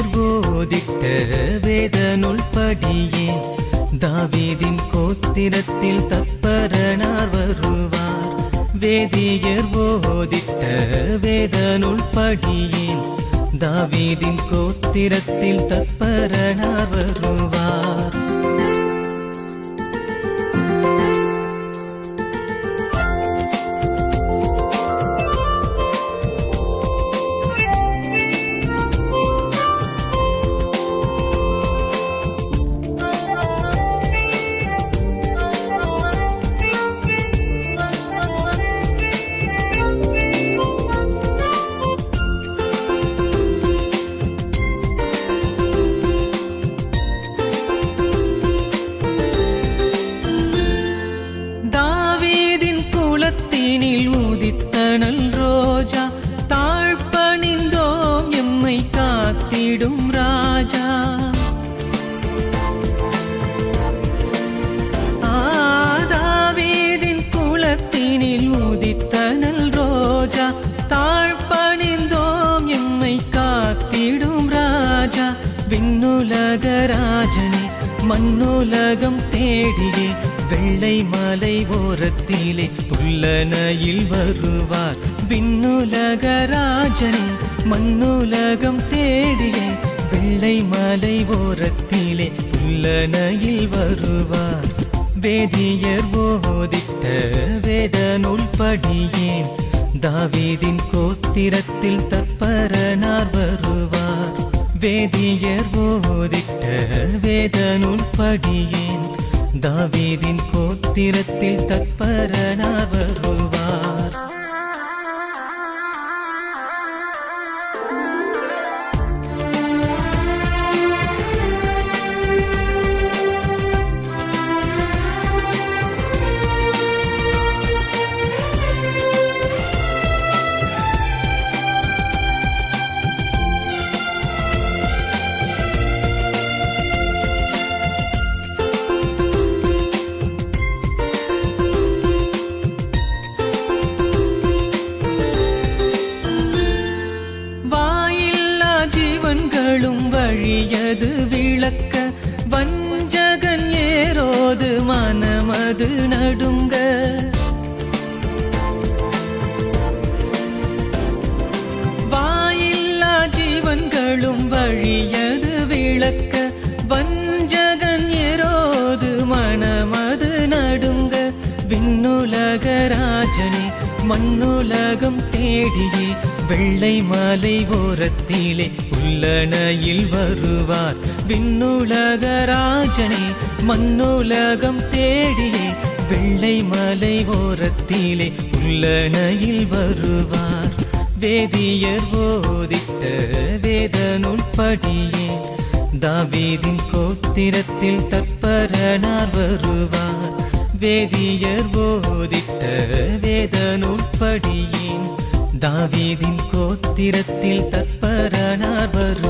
வேதியர் போதித்த வேதனுள் படியே தாவீதின் கோத்திரத்தில் தப்பரனார் வருவார். வேதியர் போதித்த வேதனுள் படியே தாவீதின் கோத்திரத்தில் தப்பரனார் வருவார். உதித்தனல் ரோஜா தாழ்பணிந்தோம் எம்மை காத்திடும் ராஜா. ஆ, குலத்தினில் உதித்தனல் ரோஜா தாழ்பணிந்தோம் எம்மை காத்திடும் ராஜா. விண்ணுலக ராஜனே மண்ணுலகம் தேடியே வெள்ளை மலை ஓரத்திலே புல்லனையில் வருவார். விண்ணுலகராஜனே மண்ணுலகம் தேடியே வெள்ளை மலை ஓரத்திலே புல்லனையில் வருவார். வேதியர் ஓதிட்ட வேத நூல் படியேன் தாவீதின் கோத்திரத்தில் தற்பரனார் வருவார். வேதியர் ஓதிட்ட வேத நூல் படியேன் தாவீதின் கோத்திரத்தில் தப்பரனார் மனமது நடுங்க. வாயில்லா ஜீவன்களும் வழியது விளக்க. வஞ்சகன் எரோது மனமது நடுங்க. விண்ணுலக ராஜனே மண்ணுலகம் தேடியே. வெள்ளை மலை ஓரத்திலே புல்லனையில் வருவார். விண்ணுலகராஜனே மண்ணுலகம் தேடியே வெள்ளை மலை ஓரத்திலே புல்லனையில் வருவார். வேதியர் போதித்த வேதனுள் படியே தாவீதின் கோத்திரத்தில் தற்பரனார் வருவார். வேதியர் போதித்த வேதனுள் படியேன் தாவீதின் கோத்திரத்தில் தற்பரனார் வரும்.